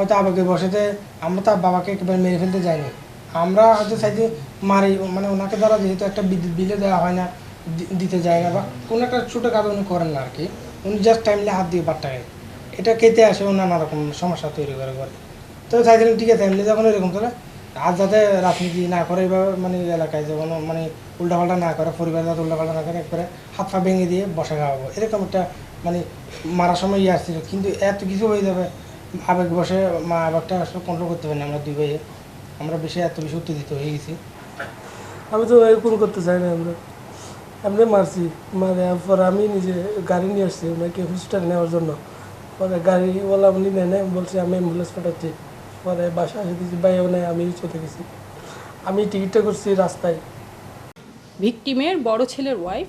হয়তো আবেগে বসেতে আমরা তার বাবাকে একেবারে মেরে ফেলতে যাইনি। আমরা হয়তো চাইতে মারি মানে ওনাকে দ্বারা যেহেতু একটা বিদ্যুৎ বিলে দেওয়া হয় না দিতে যায় না বা কোনো একটা ছোটো কাজ উনি করেন না আর কি উনি জাস্ট টাইমলি হাত দিয়ে বাট্টাকে এটা কেটে আসে ও নানা রকম সমস্যা তৈরি করে করে তো চাইছিলাম, ঠিক আছে, এমনি যখন এরকম তাহলে আর যাতে রাজনীতি না করে এভাবে মানে এলাকায় যখন মানে উল্টাপাল্টা না করে, পরিবার যাতে উল্টাপাল্টা না করে একবারে হাত পা ভেঙে দিয়ে বসে খাওয়াবো। এরকম একটা মানে মারার সময় ইয়ে আসছিল। কিন্তু এত কিছু হয়ে যাবে আবেগ বসে মা আবেগটা আসলে কন্ট্রোল করতে পারি না আমরা দুই ভাইয়ে। আমরা বেশি এত বেশি উত্তেজিত হয়ে গেছি। আমি তো এরকম করতে চাই না আমরা। এমনি মারছি। মারে পরে আমি নিজে গাড়ি নিয়ে আসছি ওনাকে হসপিটাল নেওয়ার জন্য। পরে গাড়িওয়ালা উনি নেয় নাই বলছে আমি অ্যাম্বুলেন্স পাঠাচ্ছি। পরে বাসা এসে দিচ্ছি বাইও নেয় আমি চলে গেছি। আমি টিকিটটা করছি রাস্তায়। ভিকটিমের বড় ছেলের ওয়াইফ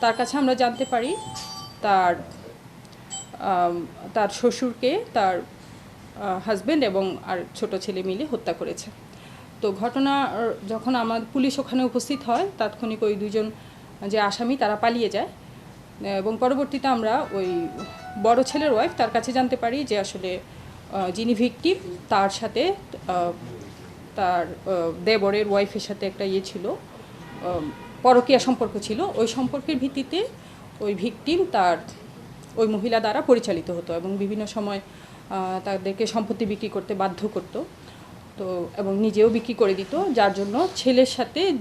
তার কাছে আমরা জানতে পারি তার তার শ্বশুরকে, তার হাজব্যান্ড এবং আর ছোট ছেলে মিলে হত্যা করেছে। তো ঘটনা যখন আমার পুলিশ ওখানে উপস্থিত হয়, তাৎক্ষণিক ওই দুজন যে আসামি, তারা পালিয়ে যায়। এবং পরবর্তীতে আমরা ওই বড় ছেলের ওয়াইফ তার কাছে জানতে পারি যে আসলে যিনি ভিকটিম তার সাথে তার দেবরের ওয়াইফের সাথে একটা ইয়ে ছিল পরকীয়া সম্পর্ক ছিল। ওই সম্পর্কের ভিত্তিতে ওই ভিকটিম তার ওই মহিলা দ্বারা পরিচালিত হতো এবং বিভিন্ন সময় তাদেরকে সম্পত্তি বিক্রি করতে বাধ্য করত। তো, এবং নিজেও বিক্রি করে দিত, যার জন্য ছেলের সাথে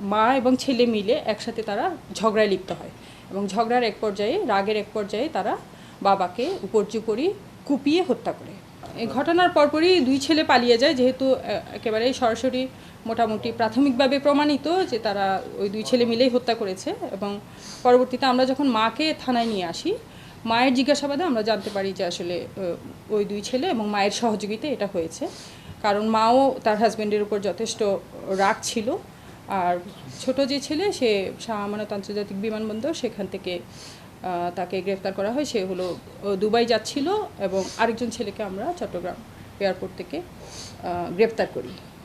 মা এবং ছেলে মিলে একসাথে তারা ঝগড়ায় লিপ্ত হয়। এবং ঝগড়ার এক পর্যায়ে, রাগের এক পর্যায়ে তারা বাবাকে উপর্যুপরি কুপিয়ে হত্যা করে। ঘটনার পরপরই দুই ছেলে পালিয়ে যায়, যেহেতু একেবারেই সরাসরি মোটামুটি প্রাথমিকভাবে প্রমাণিত যে তারা ওই দুই ছেলে মিলেই হত্যা করেছে এবং পরবর্তীতে আমরা যখন মাকে থানায় নিয়ে আসি, মায়ের জিজ্ঞাসাবাদে আমরা জানতে পারি যে আসলে ওই দুই ছেলে এবং মায়ের সহযোগিতা এটা হয়েছে। কারণ মাও তার হাজব্যান্ডের উপর যথেষ্ট রাগ ছিল আর ছোট যে ছেলে সে শাহ আমানত আন্তর্জাতিক বিমানবন্দর সেখান থেকে তাকে গ্রেফতার করা হয়। সে হলো দুবাই যাচ্ছিল এবং আরেকজন ছেলেকে আমরা চট্টগ্রাম এয়ারপোর্ট থেকে গ্রেপ্তার করি।